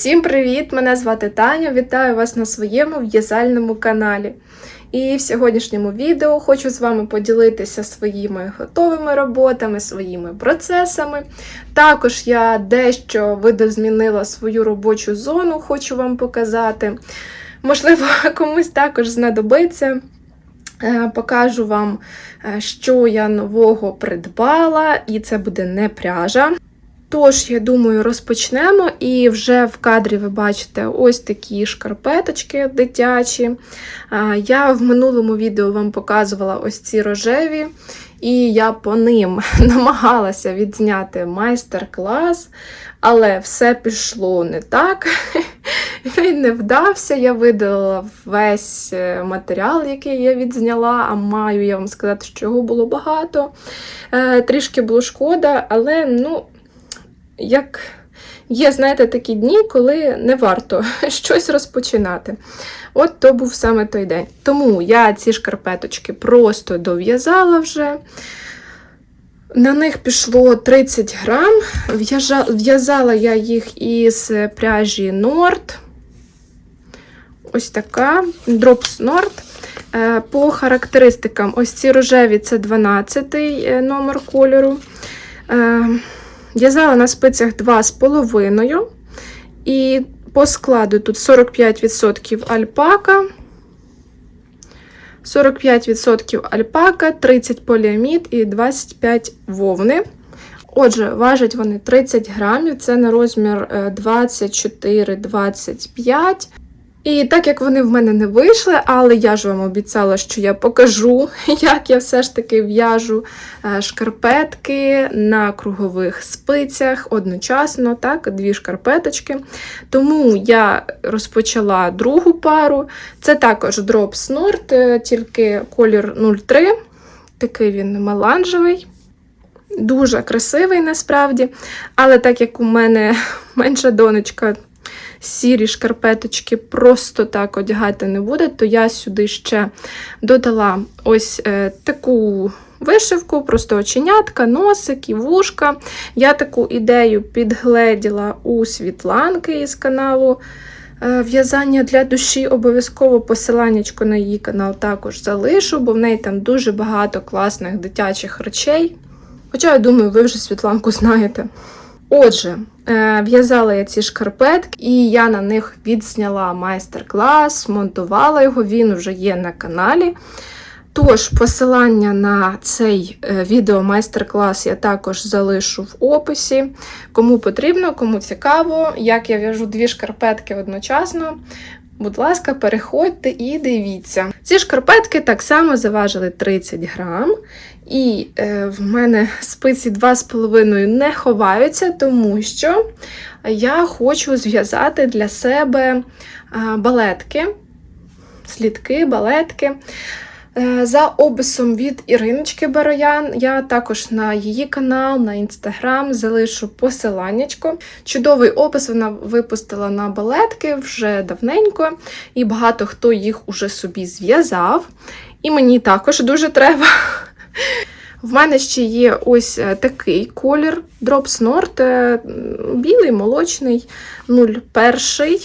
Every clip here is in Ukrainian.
Всім привіт! Мене звати Таня. Вітаю вас на своєму в'язальному каналі. І в сьогоднішньому відео хочу з вами поділитися своїми готовими роботами, своїми процесами. Також я дещо видозмінила свою робочу зону, хочу вам показати. Можливо, комусь також знадобиться. Е, Покажу вам, е, що я нового придбала, і це буде не пряжа. Тож, я думаю, розпочнемо. І вже в кадрі ви бачите ось такі шкарпеточки дитячі. Я в минулому відео вам показувала ось ці рожеві, і я по ним намагалася відзняти майстер-клас, але все пішло не так. Він не вдався. Я видалила весь е, матеріал, який я відзняла, а маю я вам сказати, що його було багато. Е, Трішки було шкода, але ну як є, знаєте, такі дні, коли не варто щось розпочинати. От то був саме той день. Тому я ці шкарпеточки просто дов'язала вже. На них пішло 30 грам. В'язала я їх із пряжі Nord. Ось така Drops Nord. Е, по характеристикам, ось ці рожеві це 12 е, номер кольору. Е, В'язала на спицях 2,5. І по складу тут 45% альпака, 45% альпака, 30 поліамід і 25 вовни. Отже, важать вони 30 грамів, це на розмір 24-25. І так як вони в мене не вийшли, але я ж вам обіцяла, що я покажу, як я все ж таки в'яжу е, шкарпетки на кругових спицях одночасно, так, дві шкарпеточки. Тому я розпочала другу пару. Це також Drops Nord, е, тільки колір 03, такий він меланжевий. Дуже красивий насправді. Але так як у мене менша донечка сірі шкарпеточки просто так одягати не буде, то я сюди ще додала ось е, таку. Вишивку, просто оченятка, носик і вушка. Я таку ідею підгледіла у Світланки із каналу е, В'язання для душі. Обов'язково посиланнячко на її канал також залишу, бо в неї там дуже багато класних дитячих речей. Хоча, я думаю, ви вже Світланку знаєте. Отже, е, в'язала я ці шкарпетки, і я на них відзняла майстер-клас, монтувала його, він вже є на каналі. Тож, посилання на цей е, відео майстер-клас я також залишу в описі. Кому потрібно, кому цікаво, як я в'яжу дві шкарпетки одночасно. Будь ласка, переходьте і дивіться. Ці шкарпетки так само заважили 30 грам. І е, в мене спиці 2,5 не ховаються, тому що я хочу зв'язати для себе е, балетки, слідки, балетки. Е, за описом від Іриночки Бароян, я також на її канал, на інстаграм залишу посиланнячко. Чудовий опис вона випустила на балетки вже давненько, і багато хто їх уже собі зв'язав. І мені також дуже треба. В мене ще є ось е, такий колір Drops Nord, е, білий, молочний, 01.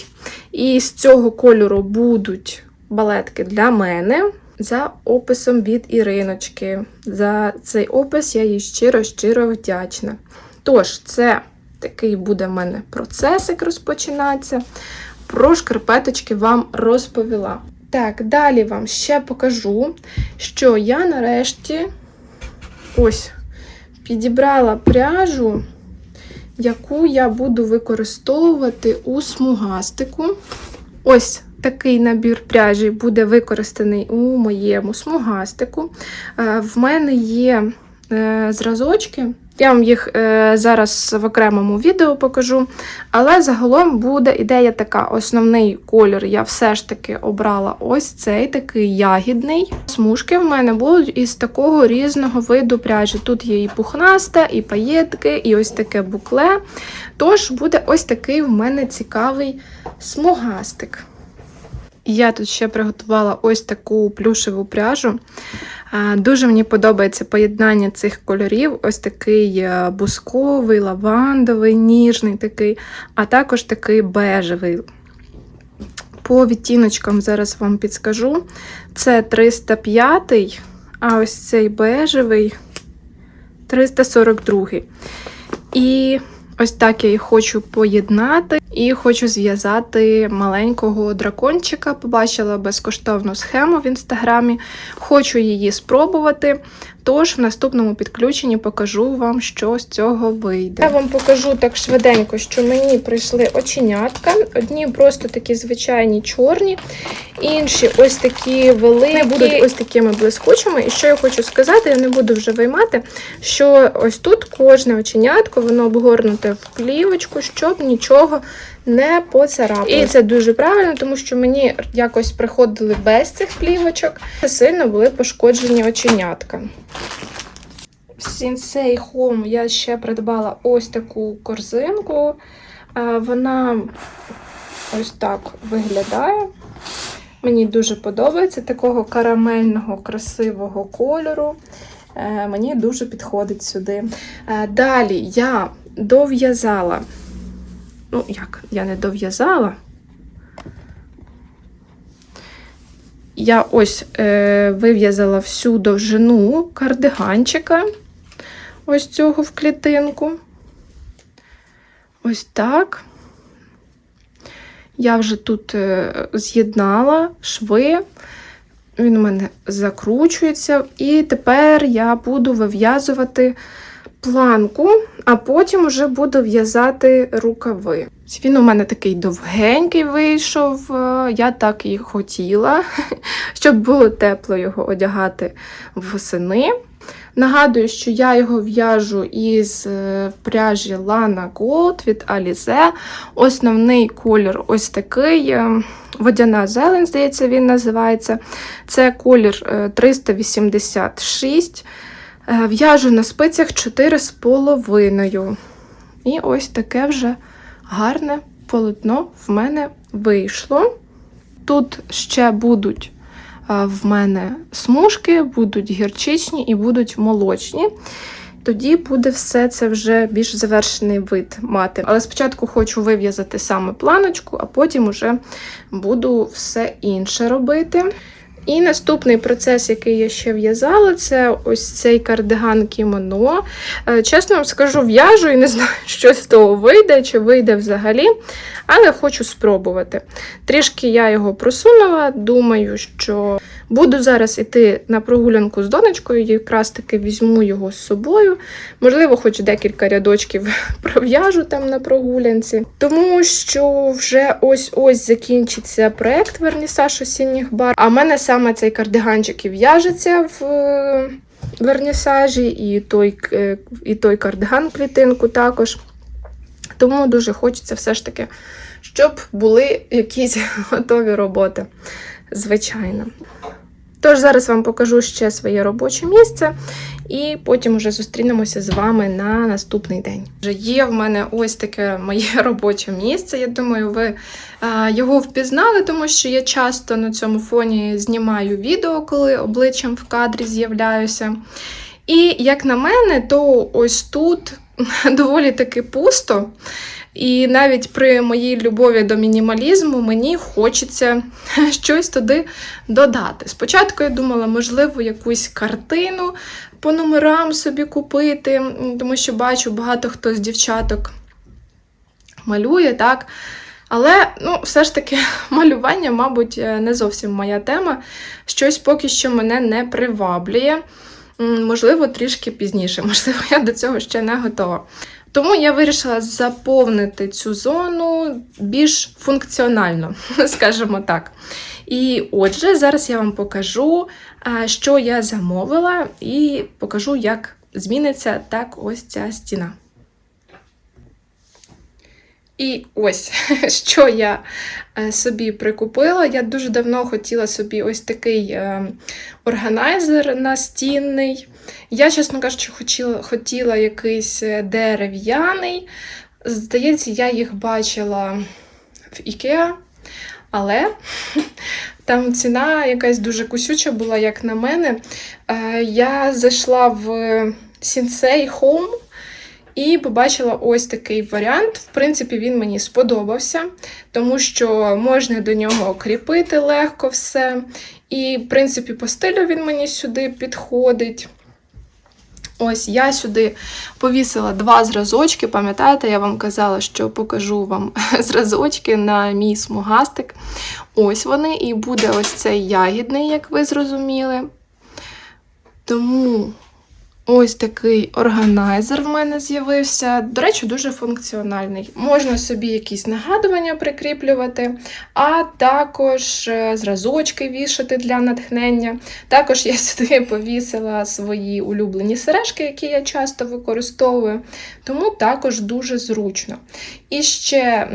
І з цього кольору будуть балетки для мене за описом від Іриночки. За цей опис я їй щиро-щиро вдячна. Тож, це такий буде в мене процесик розпочинатися. Про шкарпеточки вам розповіла. Так, далі вам ще покажу, що я нарешті ось підібрала пряжу, яку я буду використовувати у смугастику. Ось такий набір пряжі буде використаний у моєму смугастику. Е, в мене є е, зразочки. Я вам їх е, зараз в окремому відео покажу. Але загалом буде ідея така: основний кольор я все ж таки обрала ось цей такий ягідний. Смужки в мене будуть із такого різного виду пряжі. Тут є і пухнаста, і паєтки, і ось таке букле. Тож буде ось такий в мене цікавий смугастик. Я тут ще приготувала ось таку плюшеву пряжу. Дуже мені подобається поєднання цих кольорів. Ось такий е, бусковий, лавандовий, ніжний такий, а також такий бежевий. По відтіночкам зараз вам підскажу. Це 305, а ось цей бежевий 342. І ось так я їх хочу поєднати. І хочу зв'язати маленького дракончика. Побачила безкоштовну схему в інстаграмі. Хочу її спробувати. Тож в наступному підключенні покажу вам, що з цього вийде. Я вам покажу так швиденько, що мені прийшли оченятка. Одні просто такі звичайні чорні, інші ось такі великі, будуть ось такими блискучими. І що я хочу сказати, я не буду вже виймати, що ось тут кожне оченятко, воно обгорнуте в плівочку, щоб нічого не поцарапало. І це дуже правильно, тому що мені якось приходили без цих плівочок, сильно були пошкоджені оченятка. В Sensei Home я ще придбала ось таку корзинку. Вона ось так виглядає. Мені дуже подобається такого карамельного, красивого кольору. Е, Мені дуже підходить сюди. Е, Далі я дов'язала. Ну, як, я не дов'язала. Я ось е, вив'язала всю довжину кардиганчика, ось цього в клітинку. Ось так. Я вже тут е, з'єднала шви, він у мене закручується, і тепер я буду вив'язувати планку, а потім вже буду в'язати рукави. Він у мене такий довгенький вийшов, е, я так і хотіла, щоб було тепло його одягати восени. Нагадую, що я його в'яжу із е, пряжі Lana Gold від Alize. Основний колір ось такий. е, Водяна зелень, здається, він називається. Це колір е, 386. Е, В'яжу на спицях 4,5. І ось таке вже гарне полотно в мене вийшло. Тут ще будуть е, в мене смужки, будуть гірчичні і будуть молочні. Тоді буде все це вже більш завершений вид мати. Але спочатку хочу вив'язати саме планочку, а потім вже буду все інше робити. І наступний процес, який я ще в'язала, це ось цей кардиган кімоно. Е, Чесно вам скажу, в'яжу і не знаю, що з того вийде, чи вийде взагалі, але хочу спробувати. Трішки я його просунула, думаю, що буду зараз іти на прогулянку з донечкою, якраз таки візьму його з собою. Можливо, хоч декілька рядочків пров'яжу там на прогулянці. Тому що вже ось-ось закінчиться проект Вернісаж осінніх бар. А в мене саме цей кардиганчик і в'яжеться в е, вернісажі, і той, е, і той кардиган клітинку також. Тому дуже хочеться все ж таки, щоб були якісь готові роботи. Звичайно. Тож зараз вам покажу ще своє робоче місце, і потім вже зустрінемося з вами на наступний день. Вже є в мене ось таке моє робоче місце. Я думаю, ви його впізнали, тому що я часто на цьому фоні знімаю відео, коли обличчям в кадрі з'являюся. І як на мене, то ось тут доволі таки пусто. І навіть при моїй любові до мінімалізму мені хочеться щось туди додати. Спочатку я думала, можливо, якусь картину по номерам собі купити, тому що бачу, багато хто з дівчаток малює, так. Але ну, все ж таки малювання, мабуть, е, не зовсім моя тема. Щось поки що мене не приваблює. Можливо, трішки пізніше, можливо, я до цього ще не готова. Тому я вирішила заповнити цю зону більш функціонально, скажімо так. І отже, зараз я вам покажу, що я замовила, і покажу, як зміниться так ось ця стіна. І ось, що я е, собі прикупила. Я дуже давно хотіла собі ось такий е, органайзер настінний. Я, чесно кажучи, хотіла, хотіла якийсь е, дерев'яний. Здається, я їх бачила в Ікеа. Але там ціна якась дуже кусюча була, як на мене. Е, Я зайшла в Sensei Home і побачила ось такий варіант. В принципі, він мені сподобався, тому що можна до нього кріпити легко все. І, в принципі, по стилю він мені сюди підходить. Ось я сюди повісила два зразочки. Пам'ятаєте, я вам казала, що покажу вам зразочки на мій смугастик. Ось вони, і буде ось цей ягідний, як ви зрозуміли. Тому ось такий органайзер в мене з'явився. До речі, дуже функціональний. Можна собі якісь нагадування прикріплювати, а також е, зразочки вішати для натхнення. Також я сюди повісила свої улюблені сережки, які я часто використовую, тому також дуже зручно. І ще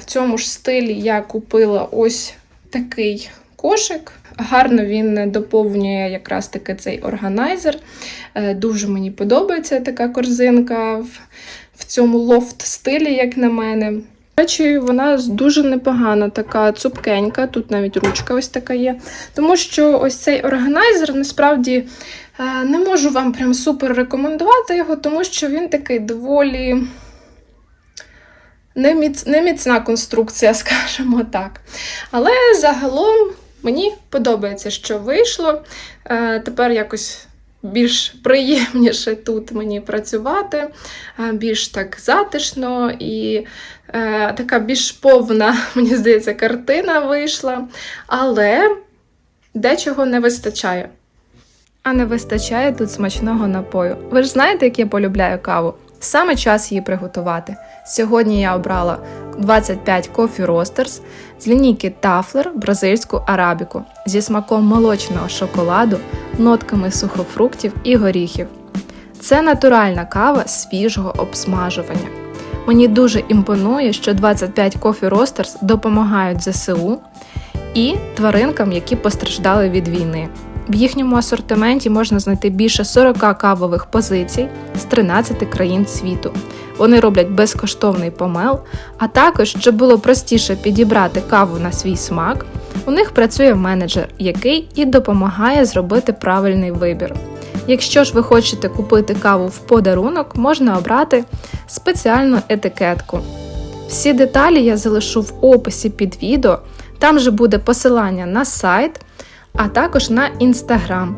в цьому ж стилі я купила ось такий кошик. Гарно він доповнює якраз таки цей органайзер. Е, Дуже мені подобається така корзинка в, в цьому лофт-стилі, як на мене. До речі, вона дуже непогана, така цупкенька, тут навіть ручка ось така є. Тому що ось цей органайзер насправді е, не можу вам прям супер рекомендувати його, тому що він такий доволі неміц, неміцна конструкція, скажімо так. Але загалом мені подобається, що вийшло. Е, Тепер якось більш приємніше тут мені працювати, е, більш так затишно і е, така більш повна, мені здається, картина вийшла. Але дечого не вистачає. А не вистачає тут смачного напою. Ви ж знаєте, як я полюбляю каву? Саме час її приготувати. Сьогодні я обрала 25 Coffee Roasters з лінійки Тафлер бразильську арабіку зі смаком молочного шоколаду, нотками сухофруктів і горіхів. Це натуральна кава свіжого обсмажування. Мені дуже імпонує, що 25 Coffee Roasters допомагають ЗСУ і тваринкам, які постраждали від війни. В їхньому асортименті можна знайти більше 40 кавових позицій з 13 країн світу. Вони роблять безкоштовний помел, а також, щоб було простіше підібрати каву на свій смак, у них працює менеджер, який і допомагає зробити правильний вибір. Якщо ж ви хочете купити каву в подарунок, можна обрати спеціальну етикетку. Всі деталі я залишу в описі під відео, там же буде посилання на сайт, а також на інстаграм.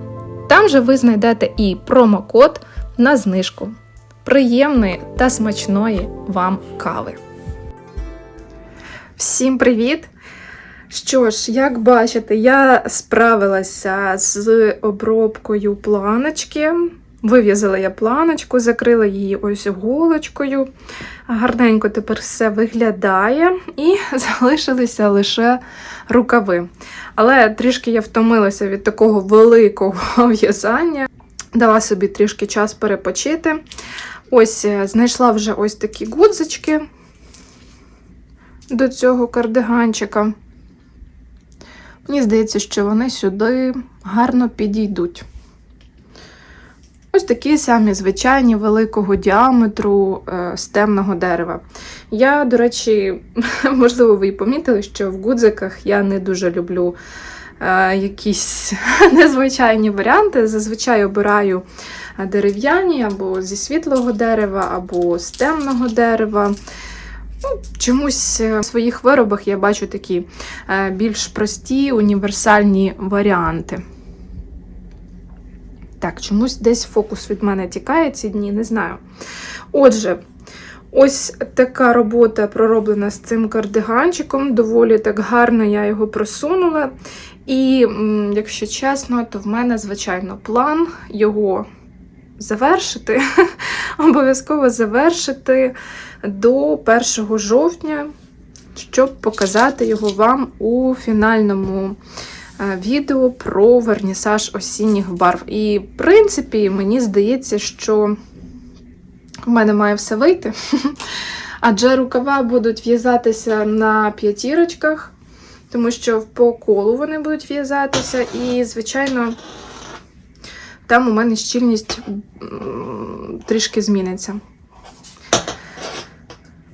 Там же ви знайдете і промокод на знижку. Приємної та смачної вам кави. Всім привіт! Що ж, як бачите, я справилася з обробкою планочки. Вив'язала я планочку, закрила її ось голочкою. Гарненько тепер все виглядає, і залишилися лише рукави. Але трішки я втомилася від такого великого в'язання. Дала собі трішки час перепочити. Ось е, знайшла вже ось такі гудзички до цього кардиганчика. Мені здається, що вони сюди гарно підійдуть. Ось такі самі звичайні великого діаметру е, з темного дерева. Я, до речі, можливо, ви і помітили, що в гудзиках я не дуже люблю е, якісь незвичайні варіанти. Зазвичай обираю дерев'яні або зі світлого дерева, або з темного дерева. Ну, Чомусь в своїх виробах я бачу такі е, більш прості універсальні варіанти. Так, чомусь десь фокус від мене тікає ці дні, не знаю. Отже, ось така робота пророблена з цим кардиганчиком. Доволі так гарно я його просунула. І, якщо чесно, то в мене, звичайно, план його завершити. Обов'язково завершити до 1 жовтня, щоб показати його вам у фінальному відео про вернісаж осінніх барв. І, в принципі, мені здається, що в мене має все вийти. Адже рукава будуть в'язатися на п'ятірочках, тому що по колу вони будуть в'язатися. І, звичайно, там у мене щільність трішки зміниться.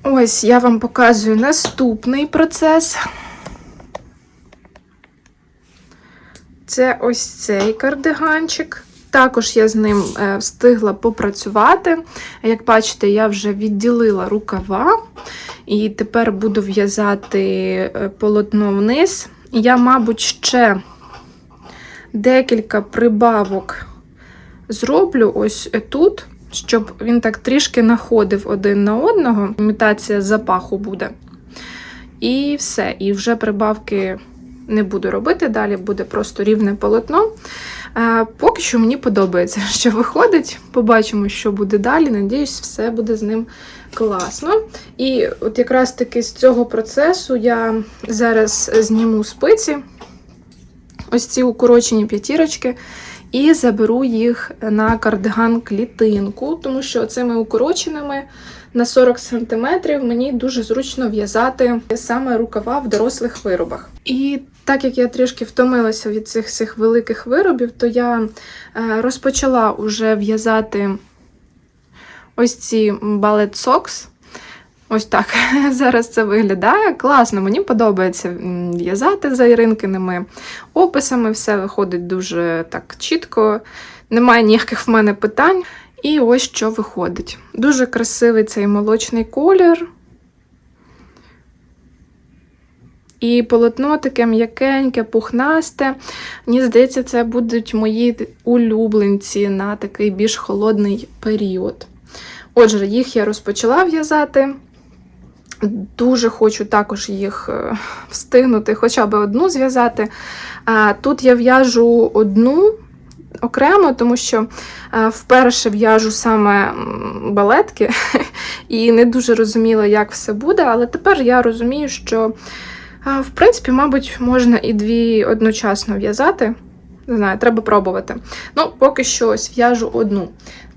Ось я вам показую наступний процес. Це ось цей кардиганчик. Також я з ним е, встигла попрацювати. Як бачите, я вже відділила рукава і тепер буду в'язати е, полотно вниз. Я, мабуть, ще декілька прибавок зроблю ось тут, щоб він так трішки находив один на одного. Імітація запаху буде. І все. І вже прибавки не буду робити. Далі буде просто рівне полотно. Е, Поки що мені подобається, що виходить. Побачимо, що буде далі. Надіюсь, все буде з ним класно. І от якраз таки з цього процесу я зараз зніму спиці, ось ці укорочені п'ятірочки, і заберу їх на кардиган клітинку, тому що цими укороченими на 40 см мені дуже зручно в'язати саме рукава в дорослих виробах. І так як я трішки втомилася від цих цих великих виробів, то я е, розпочала вже в'язати ось ці балет socks. Ось так зараз це виглядає. Класно, мені подобається в'язати за Іринкиними описами. Все виходить дуже так чітко, немає ніяких в мене питань. І ось що виходить. Дуже красивий цей молочний колір. І полотно таке м'якеньке, пухнасте. Мені здається, це будуть мої улюбленці на такий більш холодний період. Отже, їх я розпочала в'язати. Дуже хочу також їх е, встигнути, хоча б одну зв'язати. Тут я в'яжу одну окремо, тому що е, вперше в'яжу саме балетки і не дуже розуміла, як все буде. Але тепер я розумію, що, е, в принципі, мабуть, можна і дві одночасно в'язати. Не знаю, треба пробувати. Ну, поки що ось в'яжу одну.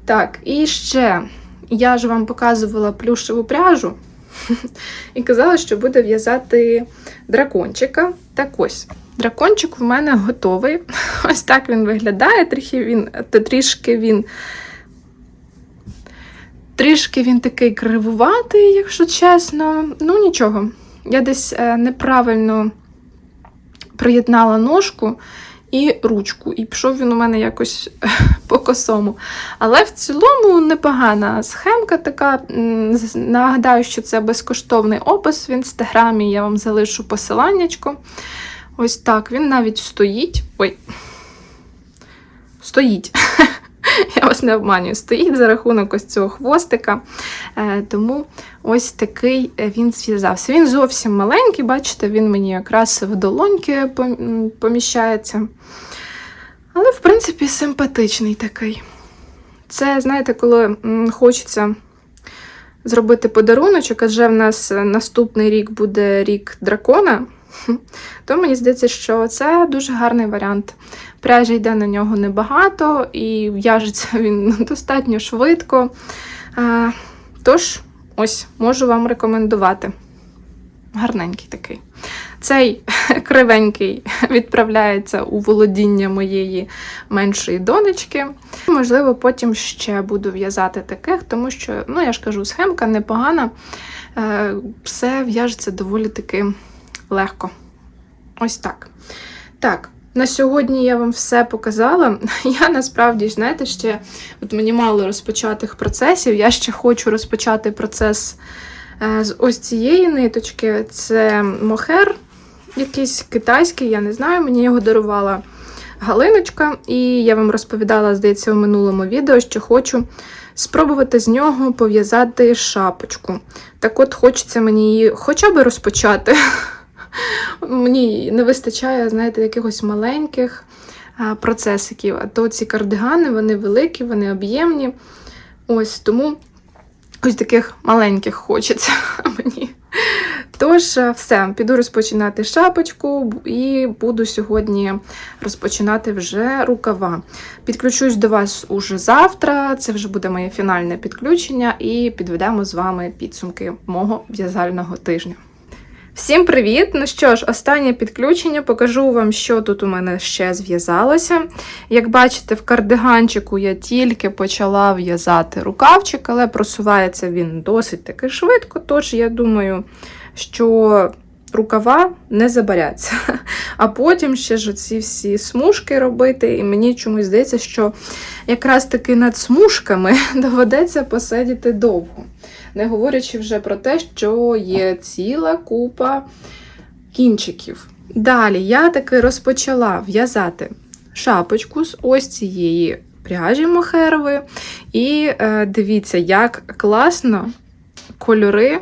Так, і ще я ж вам показувала плюшеву пряжу. І казала, що буде в'язати дракончика. Так ось, дракончик в мене готовий. Ось так він виглядає. Трішки він, трішки він, трішки він такий кривуватий, якщо чесно. Ну, нічого. Я десь е, неправильно приєднала ножку і ручку. І пішов він у мене якось по косому. Але в цілому непогана схемка така. Нагадаю, що це безкоштовний опис в інстаграмі. Я вам залишу посиланнячко. Ось так. Він навіть стоїть. Ой. Стоїть. Я вас не обманюю, стоїть за рахунок ось цього хвостика. Е, тому ось такий е, він зв'язався. Він зовсім маленький, бачите, він мені якраз в долоньки поміщається. Але, в принципі, симпатичний такий. Це, знаєте, коли хочеться зробити подаруночок, адже в нас е, наступний рік буде рік дракона, то мені здається, що це дуже гарний варіант. Пряжі йде на нього небагато і в'яжеться він достатньо швидко. Тож, ось, можу вам рекомендувати. Гарненький такий. Цей кривенький відправляється у володіння моєї меншої донечки. Можливо, потім ще буду в'язати таких, тому що, ну, я ж кажу, схемка непогана. Е, Все в'яжеться доволі таки легко. Ось так. Так, на сьогодні я вам все показала. Я насправді, знаєте, ще от мені мало розпочатих процесів. Я ще хочу розпочати процес е, з ось цієї ниточки. Це мохер, якийсь китайський, я не знаю, мені його дарувала Галиночка. І я вам розповідала, здається, у минулому відео, що хочу спробувати з нього пов'язати шапочку. Так от, хочеться мені її хоча б розпочати. Мені не вистачає, знаєте, якихось маленьких процесиків. А то ці кардигани, вони великі, вони об'ємні. Ось тому ось таких маленьких хочеться мені. Тож, все, піду розпочинати шапочку і буду сьогодні розпочинати вже рукава. Підключусь до вас уже завтра. Це вже буде моє фінальне підключення, і підведемо з вами підсумки мого в'язального тижня. Всім привіт! Ну що ж, останнє підключення. Покажу вам, що тут у мене ще зв'язалося. Як бачите, в кардиганчику я тільки почала в'язати рукавчик, але просувається він досить таки швидко. Тож я думаю, що рукава не забаряться. А потім ще ж оці всі смужки робити, і мені чомусь здається, що якраз таки над смужками доведеться посидіти довго. Не говорячи вже про те, що є ціла купа кінчиків. Далі я таки розпочала в'язати шапочку з ось цієї пряжі мохерової. І е, дивіться, як класно кольори е,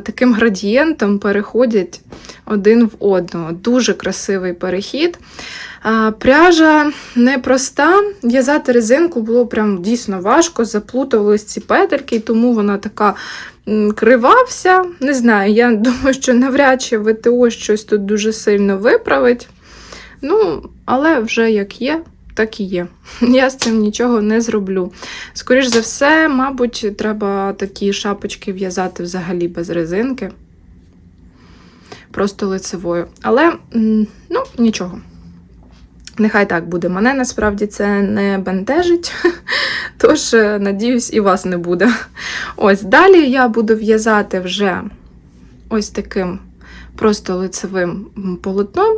таким градієнтом переходять один в одного. Дуже красивий перехід. Пряжа непроста. В'язати резинку було прям дійсно важко, заплутувались ці петельки, тому вона така кривався. Не знаю, я думаю, що навряд чи ВТО щось тут дуже сильно виправить. Ну, але вже як є, так і є. Я з цим нічого не зроблю. Скоріш за все, мабуть, треба такі шапочки в'язати взагалі без резинки. Просто лицевою. Але, ну, нічого. Нехай так буде. Мене насправді це не бентежить, тож, е, надіюсь, і вас не буде. Ось далі я буду в'язати вже ось таким просто лицевим полотном.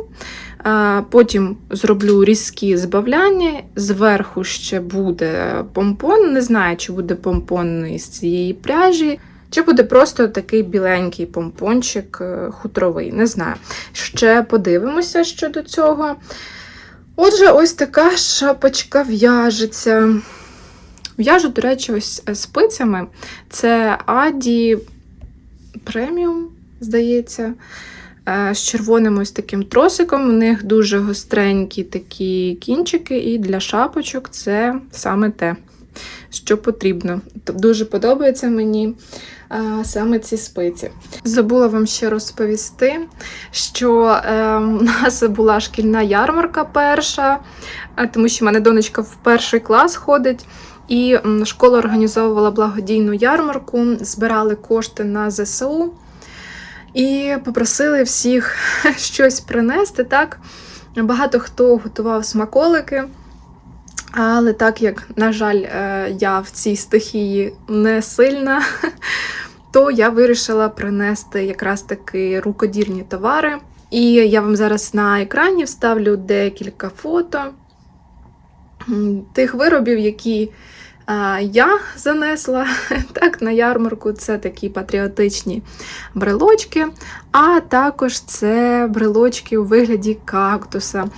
Потім зроблю різкі збавляння. Зверху ще буде помпон. Не знаю, чи буде помпон із цієї пряжі, чи буде просто такий біленький помпончик е, хутровий. Не знаю. Ще подивимося щодо цього. Отже, ось така шапочка в'яжеться. В'яжу, до речі, ось е, спицями. Це Аді преміум, здається, е, з червоним ось таким тросиком. У них дуже гостренькі такі кінчики, і для шапочок це саме те, що потрібно. Дуже подобається мені е, саме ці спиці. Забула вам ще розповісти, що е, у нас була шкільна ярмарка перша, е, тому що в мене донечка в перший клас ходить. І школа організовувала благодійну ярмарку, збирали кошти на ЗСУ і попросили всіх щось принести. Так, багато хто готував смаколики. Але так як, на жаль, е, я в цій стихії не сильна, то я вирішила принести якраз таки рукодірні товари. І я вам зараз на екрані вставлю декілька фото тих виробів, які я занесла так, на ярмарку. Це такі патріотичні брелочки, а також це брелочки у вигляді кактуса.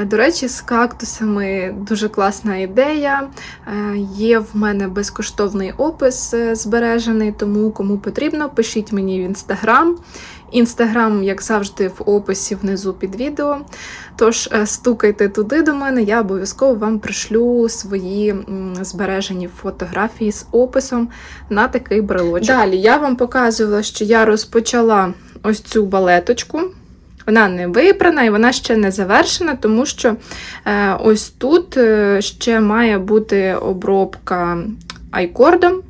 Е, До речі, з кактусами дуже класна ідея. Е, Є в мене безкоштовний опис е, збережений, тому кому потрібно, пишіть мені в інстаграм. Інстаграм, як завжди, в описі внизу під відео. Тож е, стукайте туди до мене, я обов'язково вам пришлю свої збережені фотографії з описом на такий брелочок. Далі я вам показувала, що я розпочала ось цю балеточку. Вона не випрана і вона ще не завершена, тому що е, ось тут е, ще має бути обробка айкордом,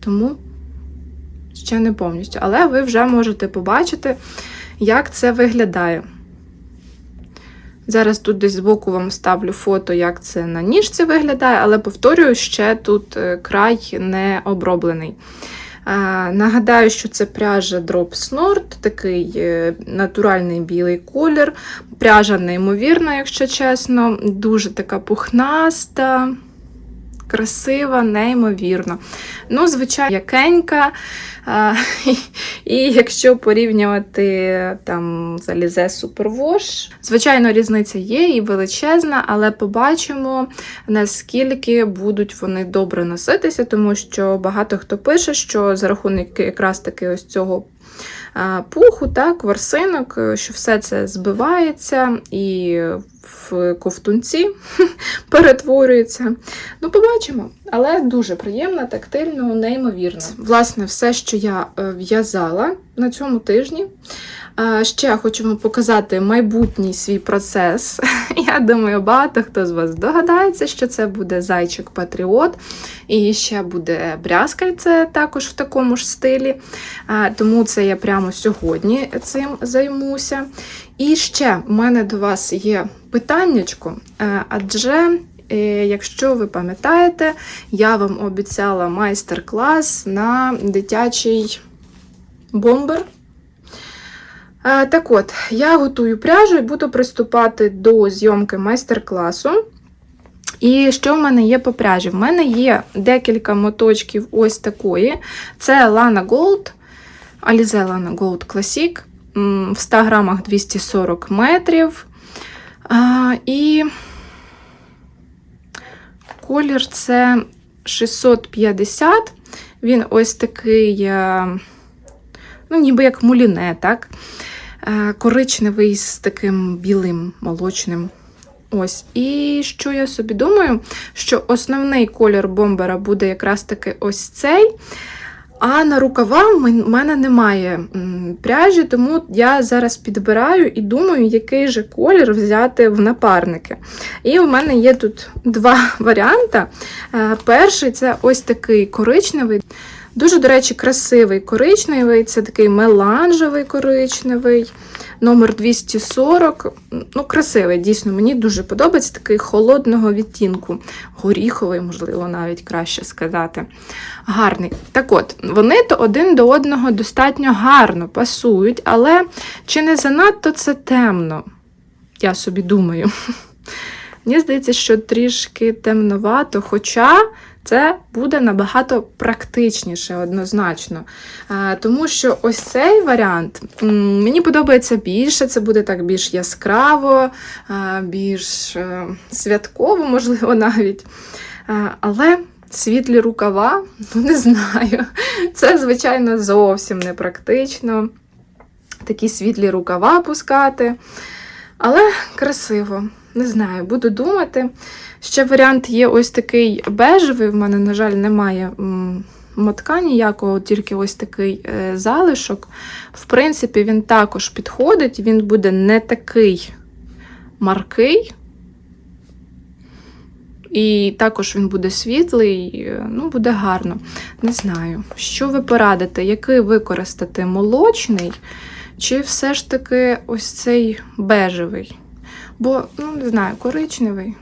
тому ще не повністю. Але ви вже можете побачити, як це виглядає. Зараз тут десь збоку вам ставлю фото, як це на ніжці виглядає, але повторюю, ще тут е, край не оброблений. Е, Нагадаю, що це пряжа Drop Snort, такий е, натуральний білий колір. Пряжа неймовірна, якщо чесно, дуже така пухнаста, красива, неймовірно. Ну, звичайно, якенька. І, якщо порівнювати там залізе супервош, звичайно, різниця є і величезна, але побачимо, наскільки будуть вони добре носитися, тому що багато хто пише, що за рахунок якраз таки ось цього пуху, так, ворсинок, е, що все це збивається і в ковтунці перетворюється. Ну, побачимо. Але дуже приємно, тактильно, неймовірно. Власне, все, що я е, в'язала на цьому тижні. Е, Ще хочу показати майбутній свій процес. Я думаю, багато хто з вас догадається, що це буде зайчик Патріот, і ще буде брязкальце також в такому ж стилі. Е, Тому це я прямо сьогодні цим займуся. І ще в мене до вас є питаннячко, е, адже. Якщо ви пам'ятаєте, я вам обіцяла майстер-клас на дитячий бомбер. Е, Так от, я готую пряжу і буду приступати до зйомки майстер-класу. І що в мене є по пряжі? В мене є декілька моточків ось такої. Це Lana Gold, Alize Lana Gold Classic. В 100 грамах 240 метрів. А, І колір це 650. Він ось такий, е, ну, ніби як муліне, так? Е, Коричневий з таким білим молочним. Ось. І що я собі думаю, що основний колір бомбера буде якраз таки ось цей. А на рукава в мене немає пряжі, тому я зараз підбираю і думаю, який же колір взяти в напарники. І у мене є тут два варіанти. Е, Перший це ось такий коричневий. Дуже, до речі, красивий коричневий, це такий меланжевий коричневий, номер 240. Ну, красивий, дійсно, мені дуже подобається такий холодного відтінку. Горіховий, можливо, навіть краще сказати. Гарний. Так от, вони то один до одного достатньо гарно пасують, але чи не занадто це темно? Я собі думаю. Мені здається, що трішки темновато, хоча це буде набагато практичніше, однозначно. Тому що ось цей варіант мені подобається більше, це буде так більш яскраво, більш е, святково, можливо, навіть. Але світлі рукава, ну не знаю. Це, звичайно, зовсім не практично. Такі світлі рукава пускати. Але красиво. Не знаю, буду думати. Ще варіант є ось такий бежевий. В мене, на жаль, немає мотка ніякого, тільки ось такий е, залишок. В принципі, він також підходить, він буде не такий маркий. І також він буде світлий, е, ну, буде гарно. Не знаю, що ви порадите, який використати молочний, чи все ж таки ось цей бежевий? Бо, ну, не знаю, коричневий.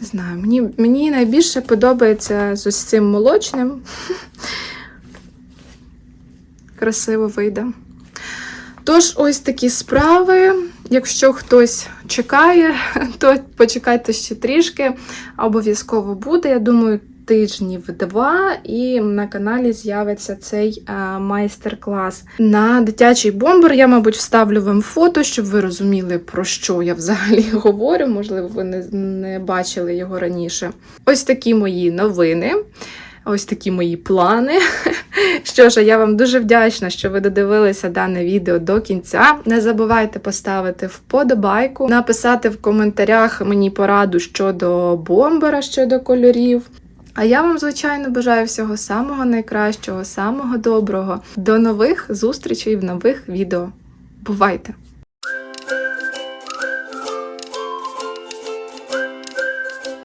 Не знаю, мені, мені найбільше подобається з ось цим молочним. Красиво вийде. Тож, ось такі справи. Якщо хтось чекає, то почекайте ще трішки. Обов'язково буде. Я думаю, тижнів два, і на каналі з'явиться цей е, майстер-клас. На дитячий бомбер я, мабуть, вставлю вам фото, щоб ви розуміли, про що я взагалі говорю. Можливо, ви не, не бачили його раніше. Ось такі мої новини. Ось такі мої плани. Що ж, я вам дуже вдячна, що ви додивилися дане відео до кінця. Не забувайте поставити вподобайку, написати в коментарях мені пораду щодо бомбера, щодо кольорів. А я вам, звичайно, бажаю всього самого найкращого, самого доброго. До нових зустрічей в нових відео. Бувайте!